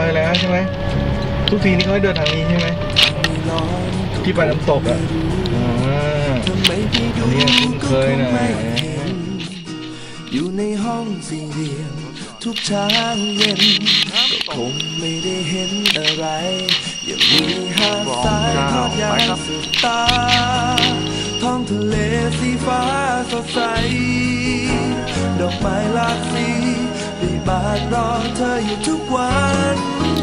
อยแล้วใช่ไหมทุกทีนี่เขาให้เดินทางนี้ใช่ไหมที่ไปน้ำตกอะอ่าทำไมพี่ดูอันนี้คุ้นเคยน่อยก็ไม่เห็นอยู่ในห้องสี่เหลี่ยมทุกเช้าเย็นก็คงไม่ได้เห็นอะไร ยังมีหาดทรายทอดยาวสุดตา ท้องทะเลสีฟ้าสดใส ดอกไม้หลากสี บานรอเธออยู่ทุกวัน